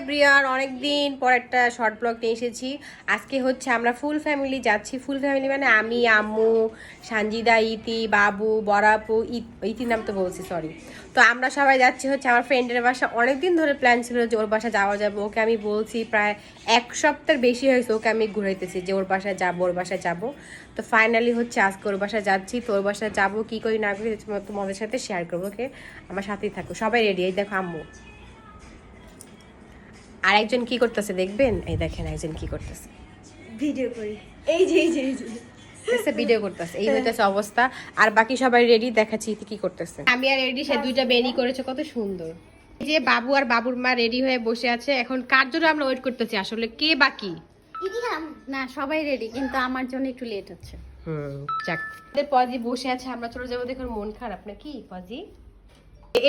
Briere অনেকদিন পর একটা শর্ট ব্লগ নিয়ে এসেছি। আজকে হচ্ছে আমরা ফুল ফ্যামিলি যাচ্ছি। ফুল ফ্যামিলি মানে আমি, আম্মু, সানজিদা, ইতি, বাবু, বরাপু, ইত- ইতির নাম তো বলছি সরি তো আমরা সবাই যাচ্ছি হচ্ছে আমার ফ্রেন্ডের বাসা। অনেকদিন ধরে প্ল্যান ছিল যে ওর বাসা যাওয়া যাবে। ওকে আমি বলছি প্রায় এক সপ্তাহের বেশি হয়েছে ওকে আমি ঘুরাইতেছি যে ওর বাসায় যাব, ওর বাসায় যাব। তো ফাইনালি হচ্ছে আজকে ওর বাসায় যাচ্ছি। তো ওর বাসায় যাব, কী করি না করি তোমাদের সাথে শেয়ার করব ওকে আমার সাথেই থাকো। সবাই রেডি এই দেখো, আম্মু। আর একজন কি করতেছে দেখবেন? এই দেখেন একজন কি করতেছে। ভিডিও করি। এই যে এই যে এই যে। ভিডিও করতেছে। এই হইতেছে অবস্থা। আর বাকি সবাই রেডি দেখাচ্ছি কি করতেছে। আমি আর রেডি সে দুইটা বেনি করেছে কত সুন্দর। যে বাবু আর বাবুর মা রেডি হয়ে বসে আছে। এখন কার জন্য আমরা ওয়েট করতেছি? আসলে কে বাকি না সবাই রেডি কিন্তু আমার জন্য একটু লেট হচ্ছে। হুম যাক। পজি বসে আছে আমরা চলে যাব দেখুন মন খারাপ নাকি পজি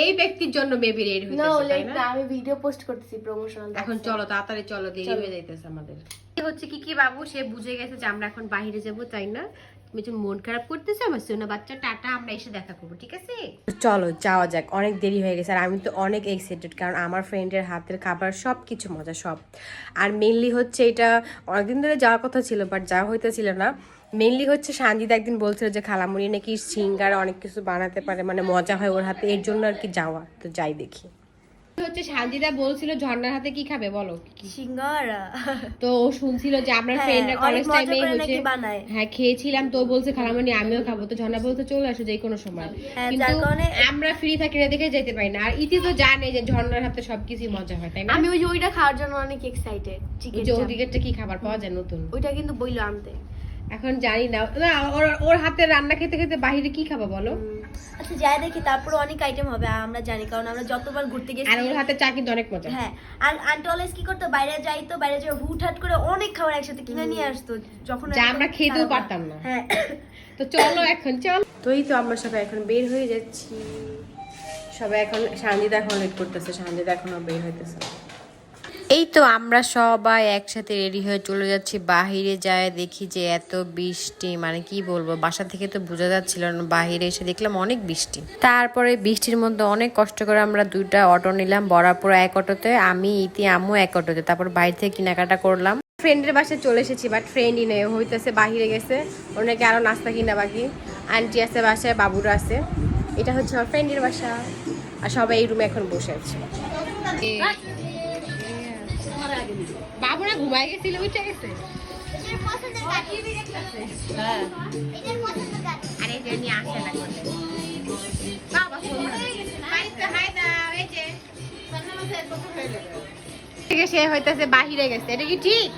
এই ব্যক্তির জন্য বেবি রেডি নো হইতেছে তাই লাইক না? আমি ভিডিও পোস্ট করতেছি প্রমোশনাল এখন চলো তাড়াতাড়ি চলো দেরি হয়ে যাইতেছে আমাদের। এই হচ্ছে কি কি বাবু সে বুঝে গেছে যে আমরা এখন বাইরে যাব তাই না? তুমি যে মন খারাপ করতেছো আমার সোনা বাচ্চা টাটা আমরা এসে দেখা করব ঠিক আছে? চলো যাওয়া যাক অনেক দেরি হয়ে গেছে আর আমি তো অনেক এক্সাইটেড কারণ আমার ফ্রেন্ডের হাতের খাবার সব কিছু মজা সব। আর মেনলি হচ্ছে এটা অনেকদিন ধরে যাওয়ার কথা ছিল বাট যাওয়া হইতেছিল না। মেনলি হচ্ছে সানজিদা একদিন বলছিল যে খালামুড়ি নাকি সিঙ্গারা অনেক কিছু বানাতে পারে মানে মজা হয় ওর হাতে এর জন্য আর কি যাওয়া তো যাই দেখি। হচ্ছে সানজিদা বলছিল ঝর্ণার হাতে কি খাবে বলো? সিঙ্গারা? তো ও শুনছিল যে আমরা ফ্রেন্ডরা কলেজ টাইমে হচ্ছে হ্যাঁ খেয়েছিলাম তো বলছে খালামণি আমিও খাব। তো ঝর্ণা বলতে চলে আসো যে কোনো সময়। হ্যাঁ, কিন্তু আমরা ফ্রি থাকি না দেখে যেতে পারি না। আর ইতি তো জানে যে ঝর্ণার হাতে সবকিছুই মজা হয় তাই না? আমি ওই যে ওইটা খাওয়ার জন্য অনেক এক্সাইটেড ওই চিকেন যে ওদিকেরটা কি খাবার পাওয়া যায় নতুন? ওইটা কিন্তু বইলো আনতে। এখন জানি না। না ওর ওর হাতে রান্না খেতে খেতে বাইরে কি খাবা বলো? আচ্ছা যাই দেখি তারপরে অনেক আইটেম হবে আমরা জানি কারণ আমরা যতবার ঘুরতে গেছি আর ওর হাতে চা কিন্তু অনেক মজা। হ্যাঁ আর আন্টি অলওয়েজ কি করতো বাইরে যাইতো বাইরে যাই হুটহাট করে অনেক খাবার একসাথে কিনে নিয়ে আসতো যখন যা আমরা খেতেও পারতাম না। হ্যাঁ। তো চলো এখন চল। তো এই তো আমরা সবাই এখন বের হয়ে যাচ্ছি। সবাই এখন সানজিদা এখন লেট করতেছে সানজিদা এখনও বের হইতেছে এই তো আমরা সবাই একসাথে রেডি হয়ে চলে যাচ্ছি। বাহিরে যায় দেখি যে এত বৃষ্টি মানে কি বলব, বাসা থেকে তো বোঝা যাচ্ছিল না। বাহিরে এসে দেখলাম অনেক বৃষ্টি। তারপরে বৃষ্টির মধ্যে অনেক কষ্ট করে আমরা দুইটা অটো নিলাম বরাপুর এক অটোতে, আমি, ইতি, আম্মু এক অটোতে। তারপর বাইরে থেকে কেনাকাটা করলাম। ফ্রেন্ডের বাসায় চলে এসেছি বাট ফ্রেন্ডই নেই হইতেছে বাহিরে গেছে। অনেকে নাকি আরও নাস্তা কিনা বাকি। আন্টি আছে বাসায়, বাবুরা আছে। এটা হচ্ছে আমার ফ্রেন্ডের বাসা। আর সবাই এই রুমে এখন বসে আছে। বাবুরা ঘুমাই গেছিল উঠে গেছে। হ্যাঁ। আরে যে নিয়ে আসে না। বাবা বাড়িতে হাই দাও এই যে থেকে সে হইতাছে বাহিরে গেছে। এটা কি ঠিক?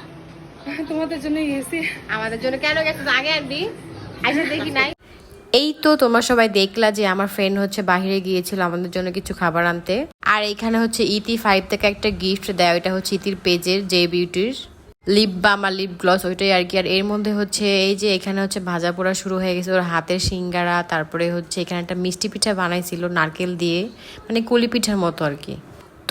তোমাদের জন্য গেছি। আমাদের জন্য কেন গেছে? আগে আনবি আইসা দেখি নাই। এই তো তোমরা সবাই দেখলা যে আমার ফ্রেন্ড হচ্ছে বাহিরে গিয়েছিল আমাদের জন্য কিছু খাবার আনতে। আর এখানে হচ্ছে ইতি ফাইভ থেকে একটা গিফট দেয়, ওইটা হচ্ছে ইতির পেজের জে বিউটির লিপ বাম আর লিপ গ্লস ওইটাই আর কি। আর এর মধ্যে হচ্ছে এই যে এখানে হচ্ছে ভাজা পোড়া শুরু হয়ে গেছে, ওর হাতের সিঙ্গারা, তারপরে হচ্ছে এখানে একটা মিষ্টি পিঠা বানাইছিল নারকেল দিয়ে মানে কলি পিঠার মতো আর কি।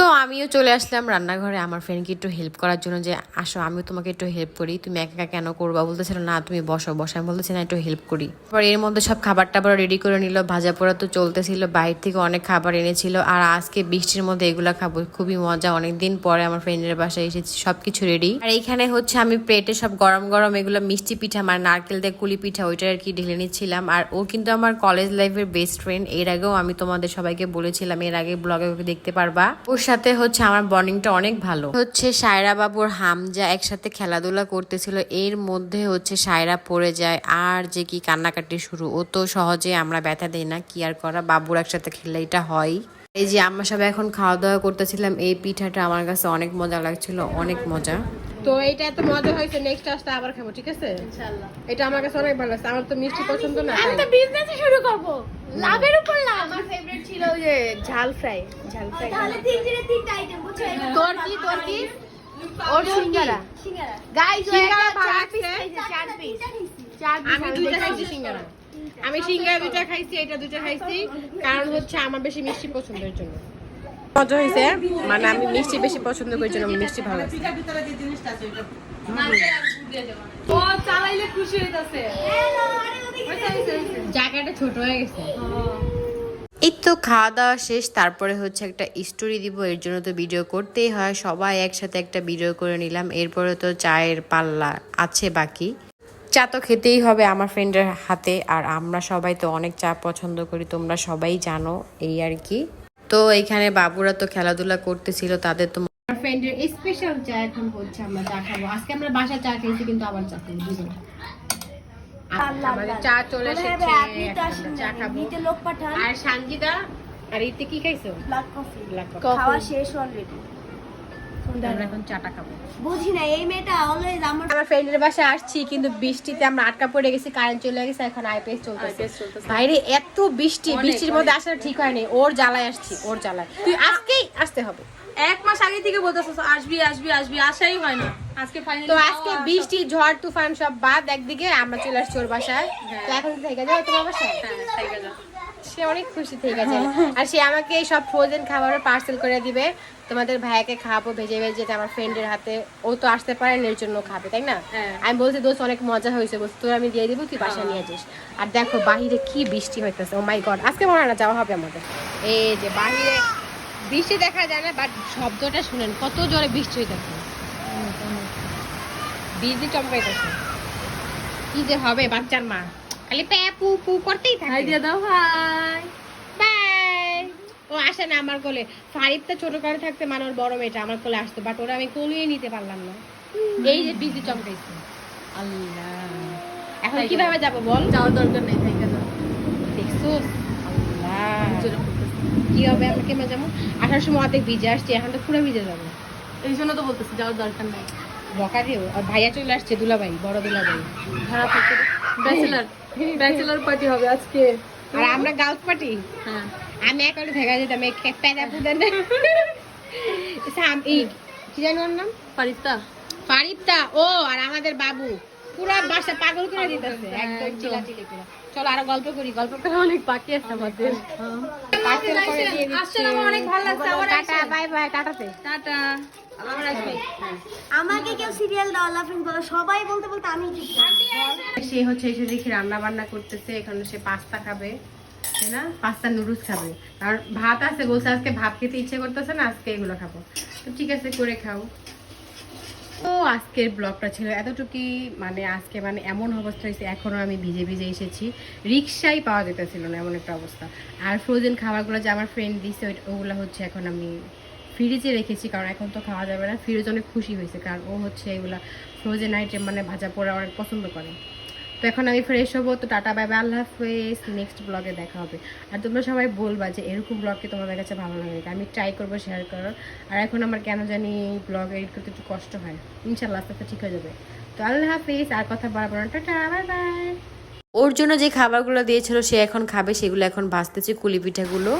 তো আমিও চলে আসলাম রান্নাঘরে। আমার ফ্রেন্ডকে একটু হেল্প করার জন্য যে, আসো, আমিও তোমাকে একটু হেল্প করি। তুমি একা একা কেন করবা? বলতেছিল, না, তুমি বসো বসো। আমি বলতেছি, না, একটু হেল্প করি। এবার এর মধ্যে সব খাবার টাবার রেডি করে নিল। ভাজা পোড়া তো চলতেছিল, বাইরে থেকে অনেক খাবার এনেছিল। আর আজকে বৃষ্টির মধ্যে এগুলা খাব, খুবই মজা। অনেক দিন পরে আমার ফ্রেন্ডের বাসায় এসেছি সব কিছু রেডি আর এইখানে হচ্ছে আমি প্লেটে সব গরম গরম এগুলো মিষ্টি পিঠা মানে নারকেল দিয়ে কুলি পিঠা ওইটা আর কি ঢেলে নিচ্ছিলাম। আর ও কিন্তু আমার কলেজ লাইফের বেস্ট ফ্রেন্ড এর আগেও আমি তোমাদের সবাইকে বলেছিলাম, এর আগে ব্লগে দেখতে পারবা। ওর সাথে হচ্ছে আমার বন্ডিংটা অনেক ভালো। হচ্ছে সায়রা বাবুর হামজা একসাথে খেলাধুলা করতেছিল এর মধ্যে হচ্ছে সায়রা পড়ে যায় আর যে কি কান্নাকাটি শুরু ও তো সহজে আমরা ব্যথা দেই না কি আর করা বাবুর একসাথে খেললে এটা হয়। এই যে আমরা সবাই এখন খাওয়া দাওয়া করতেছিলাম এই পিঠাটা আমার কাছে অনেক মজা লাগছিল অনেক মজা। তো এটা এত মজা হয়েছে নেক্সট আসতে আবার খাব ঠিক আছে? ইনশাআল্লাহ। এটা আমার কাছে অনেক ভালো লাগছে আমার তো মিষ্টি পছন্দ না আমি তো বিজনেস শুরু করব। লাভের উপর লাভ। আমার ফেভারিট ছিল ওই যে ঝাল ফ্রাই ঝাল ফ্রাই। তাহলে তিনটা আইটেম বুঝছ? তোর কি তোর কি? ওর সিঙ্গারা। সিঙ্গারা। গাইস ও একটা চার পিস খাইছে চার পিস চার পিস আমি দুইটা খাইছি সিঙ্গারা। আমি সিঙ্গারা দুইটা খাইছি এটা দুইটা খাইছি। কারণ হচ্ছে আমার বেশি মিষ্টি পছন্দের জন্য। মজা হয়েছে মানে আমি মিষ্টি বেশি পছন্দ করি জন্য মিষ্টি ভালো লাগছে ও চালাইলে খুশি হইতাছে। জায়গাটা ছোট হয়ে গেছে। এই তো খাওয়া দাওয়া শেষ তারপরে হচ্ছে একটা স্টোরি দিব এর জন্য তো ভিডিও করতেই হয়। সবাই একসাথে একটা ভিডিও করে নিলাম এরপরে তো চায়ের পাল্লা আছে বাকি। চা তো খেতেই হবে আমার ফ্রেন্ডের হাতে আর আমরা সবাই তো অনেক চা পছন্দ করি তোমরা সবাই জানো এই আর কি। তো এখানে বাবুরা তো খেলাধুলা করতেছিল তাদের তো আমার ফ্রেন্ডের স্পেশাল চা এখন হচ্ছে আমরা চা খাব। আজকে আমরা বাসা চা খেয়েছি কিন্তু আবার চা খাব আমাদের চা চলে এসেছে চা খাব। লোক পাঠান। আর সঙ্গীতা আর ইতে কি খাইছো? ব্ল্যাক কফি ব্ল্যাক খাওয়া শেষ অলরেডি আমরা এখন চাটা খাব। বুঝি না এই মেয়েটা অলওয়েজ আমার আমার ফ্রেন্ডের বাসায় আসছি কিন্তু বৃষ্টিতে আমরা আটকা পড়ে গেছি কারেন্ট চলে গেছে এখন আইপিএস চলতেছে। বাইরে এত বৃষ্টি বৃষ্টির মধ্যে আসার ঠিক হয়নি ওর জ্বালায় আসছি ওর জ্বালায়। তুই আজকেই আসতে হবে। এক মাস আগে থেকে বলতেছিস আসবি আসবি আসবি আসাই হয় না। আজকে ফাইনালি তো আজকে বৃষ্টি ঝড় তুফান সব বাদ একদিকে আমরা চলে আসছি ওর বাসায়। তো এখন থেকে যাও তোমার বাসায়? সে অনেক খুশি থেকে গেছে। আর সে আমাকে সব ফ্রোজেন পার্সেল করে দিবে। তোমাদের ভাইয়াকে খাব ভেজে ভেজে আমার ফ্রেন্ডের হাতে। ও তো আসতে পারে এর জন্য খাবে তাই না? আমি বলছি দোস্ত অনেক মজা হয়েছে বলছি তোর আমি দিয়ে দিব তুই বাসা নিয়ে যাস। আর দেখো বাহিরে কি বৃষ্টি হইতেছে ও মাই গড আজকে মনে না যাওয়া হবে আমাদের। এই যে বাহিরে বৃষ্টি দেখা যায় না বাট শব্দটা শুনেন কত জোরে বৃষ্টি হইতেছে। বিজি চমকাইতেছে। কি যে হবে বাচ্চার মা। খালি প্যা পু পু করতেই থাকে। হাই দিয়ে দাও হাই। বাই। ও আসে না আমার কোলে। ফারিদ তো ছোট করে থাকতে মানে ওর বড় মেয়েটা আমার কোলে আসতো বাট ওরা আমি কোলিয়ে নিতে পারলাম না। এই যে বিজি চমকাইছে। আল্লাহ। এখন কীভাবে যাব বল? যাওয়ার দরকার নেই থাইকা দেখছ আল্লাহ। কি হবে আমরা কেমন যাব? আসার সময় অর্ধেক ভিজে আসছি এখন তো পুরো ভিজে যাব। এই জন্য তো বলতেছি যাওয়ার দরকার নেই। আর ভাইয়া চলে আসছে দুলাভাই বড় দুলাভাই। ভাড়া থাকতে ব্যাচেলার ব্যাচেলার পার্টি হবে আজকে। আর আমরা গার্লস পার্টি হ্যাঁ। আমি একাউন্টে যেতাম এই প্যাদা সাম- এই কি জানি ওর নাম? ফারিস্তা। ফারিদটা ও আর আমাদের বাবু। পুরা বাসা পাগল করে দিতেছে। একদম করে। চলো আরও গল্প করি গল্প করে অনেক বাকি আছে আমাদের। আসলে আমার অনেক ভালো লাগছে টাটা বাই বাই টাটাতে। টাটা আমাকে কেউ সিরিয়াল দাও লাফিং বলো সবাই বলতে বলতে আমি সে হচ্ছে এসে দেখি রান্না বান্না করতেছে এখানে সে পাস্তা খাবে তাই না? পাস্তা নুডলস খাবে। আর ভাত আছে বলছে আজকে ভাত খেতে ইচ্ছে করতেছে না আজকে এগুলো খাব। তো ঠিক আছে করে খাও। তো আজকের ব্লগটা ছিল এতটুকুই। মানে আজকে মানে এমন অবস্থা হয়েছে এখনও আমি ভিজে ভিজে এসেছি। রিক্সাই পাওয়া যেতেছিল না এমন একটা অবস্থা। আর ফ্রোজেন খাবারগুলো যে আমার ফ্রেন্ড দিছে ওগুলো হচ্ছে এখন আমি ফ্রিজে রেখেছি, কারণ এখন তো খাওয়া যাবে না। ফ্রিজ অনেক খুশি হয়েছে, কারণ ও হচ্ছে এগুলো ফ্রোজেন আইটেম মানে ভাজা পোড়া অনেক পছন্দ করে। তো এখন আমি ফ্রেশ হব, তো টাটা বাই বাই আল্লাহ হাফেজ নেক্সট ব্লগে দেখা হবে। আর তোমরা সবাই বলবা যে এরকম ব্লগকে তোমাদের কাছে ভালো লাগে আমি ট্রাই করব শেয়ার করার। আর এখন আমার কেন জানি ব্লগ এডিট করতে একটু কষ্ট হয়। ইনশাল্লাহ আস্তে আস্তে ঠিক হয়ে যাবে। তো আল্লাহ হাফেজ, আর কথা বাড়াবো না। টাটা বাই বাই ওর জন্য যে খাবারগুলো দিয়েছিল, সে এখন খাবে, সেগুলো এখন ভাজতেছে কুলি পিঠাগুলো